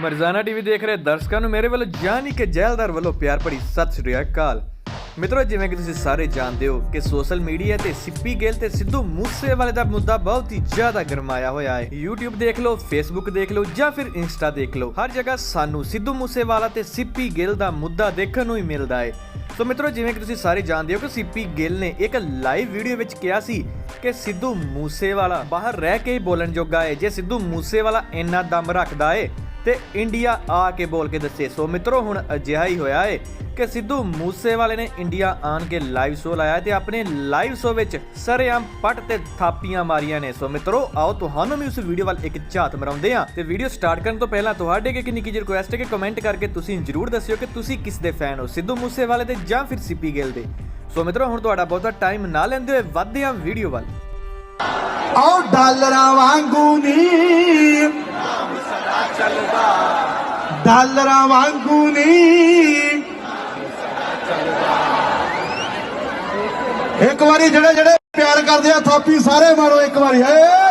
ਮਰਜ਼ਾਨਾ TV ਦੇਖ ਰਹੇ ਦਰਸ਼ਕਾਂ ਨੂੰ ਮੇਰੇ ਵੱਲੋਂ ਜਾਨੀ ਕਿ ਜੈਲਦਾਰ ਵੱਲੋਂ ਪਿਆਰ ਭਰੀ ਸਤਿ ਸ੍ਰੀ ਅਕਾਲ। ਮਿੱਤਰੋ, ਜਿਵੇਂ ਕਿ ਤੁਸੀਂ ਸਾਰੇ ਜਾਣਦੇ ਹੋ ਕਿ ਸੋਸ਼ਲ ਮੀਡੀਆ ਤੇ ਸਿੱਪੀ ਗਿੱਲ ਤੇ ਸਿੱਧੂ ਮੂਸੇਵਾਲੇ ਦਾ ਮੁੱਦਾ ਬਹੁਤ ਹੀ ਜ਼ਿਆਦਾ ਗਰਮਾਇਆ ਹੋਇਆ ਹੈ। YouTube ਦੇਖ ਲਓ, Facebook ਦੇਖ ਲਓ ਜਾਂ ਫਿਰ Insta ਦੇਖ ਲਓ, ਹਰ ਜਗ੍ਹਾ ਸਾਨੂੰ ਸਿੱਧੂ ਮੂਸੇਵਾਲਾ ਤੇ ਸਿੱਪੀ ਗਿੱਲ ਦਾ ਮੁੱਦਾ ਦੇਖਣ ਨੂੰ ਹੀ ਮਿਲਦਾ ਹੈ। ਸੋ ਮਿੱਤਰੋ, ਜਿਵੇਂ ਕਿ ਤੁਸੀਂ ਸਾਰੇ ਜਾਣਦੇ ਹੋ ਕਿ ਸਿੱਪੀ ਗਿੱਲ ਨੇ ਇੱਕ ਲਾਈਵ ਵੀਡੀਓ ਵਿੱਚ ਕਿਹਾ ਸੀ ਕਿ ਸਿੱਧੂ ਮੂਸੇਵਾਲਾ ਬਾਹਰ ਰਹਿ ਕੇ ਹੀ ਬੋਲਣ ਜੋਗਾ ਹੈ। ਜੇ ਸਿੱਧੂ ਮੂਸੇਵਾਲਾ ਇੰਨਾ ਦਮ ਰੱਖਦਾ ਏ ਤੇ ਇੰਡੀਆ ਆ ਕੇ ਬੋਲ ਕੇ ਦੱਸੇ। ਸੋ ਮਿੱਤਰੋ, ਹੁਣ ਅਜਿਹਾ ਹੀ ਹੋਇਆ ਏ ਕਿ ਸਿੱਧੂ ਮੂਸੇਵਾਲੇ ਨੇ ਇੰਡੀਆ ਆਣ ਕੇ ਲਾਈਵ ਸ਼ੋ ਲਾਇਆ ਤੇ ਆਪਣੇ ਲਾਈਵ ਸ਼ੋ ਵਿੱਚ ਸਰੇਆਮ ਪੱਟ ਤੇ ਥਾਪੀਆਂ ਮਾਰੀਆਂ ਨੇ। ਸੋ ਮਿੱਤਰੋ, ਆਓ ਤੁਹਾਨੂੰ ਵੀ ਉਸ ਵੀਡੀਓ ਵੱਲ ਇੱਕ ਝਾਤ ਮਰਾਉਂਦੇ ਹਾਂ ਤੇ ਵੀਡੀਓ ਸਟਾਰਟ ਕਰਨ ਤੋਂ ਪਹਿਲਾਂ ਤੁਹਾਡੇ ਅੱਗੇ ਨਿੱਕੀ ਜਿਹੀ ਰਿਕੁਐਸਟ ਹੈ ਕਿ ਕਮੈਂਟ ਕਰਕੇ ਤੁਸੀਂ ਜਰੂਰ ਦੱਸਿਓ ਕਿ ਤੁਸੀਂ ਕਿਸ ਦੇ ਫੈਨ ਹੋ, ਸਿੱਧੂ ਮੂਸੇਵਾਲੇ ਦੇ ਜਾਂ ਫਿਰ ਸਿੱਪੀ ਗਿੱਲ ਦੇ। ਸੋ ਮਿੱਤਰੋ, ਹੁਣ ਤੁਹਾਡਾ ਬਹੁਤਾ ਟਾਈਮ ਨਾ ਲੈਂਦੇ ਹੋਏ ਵੱਧਦੇ ਆ ਵੀਡੀਓ ਵੱਲ। ਆਓ ਡਾਲਰਾਂ ਵਾਂਗੂ ਨੀ ਡਾਲਰਾਂ ਵਾਂਗੂ ਨੀ। ਇੱਕ ਵਾਰੀ ਜਿਹੜੇ ਜਿਹੜੇ ਪਿਆਰ ਕਰਦੇ ਆ, ਥਾਪੀ ਸਾਰੇ ਮਾਰੋ ਇੱਕ ਵਾਰੀ। ਹੈ।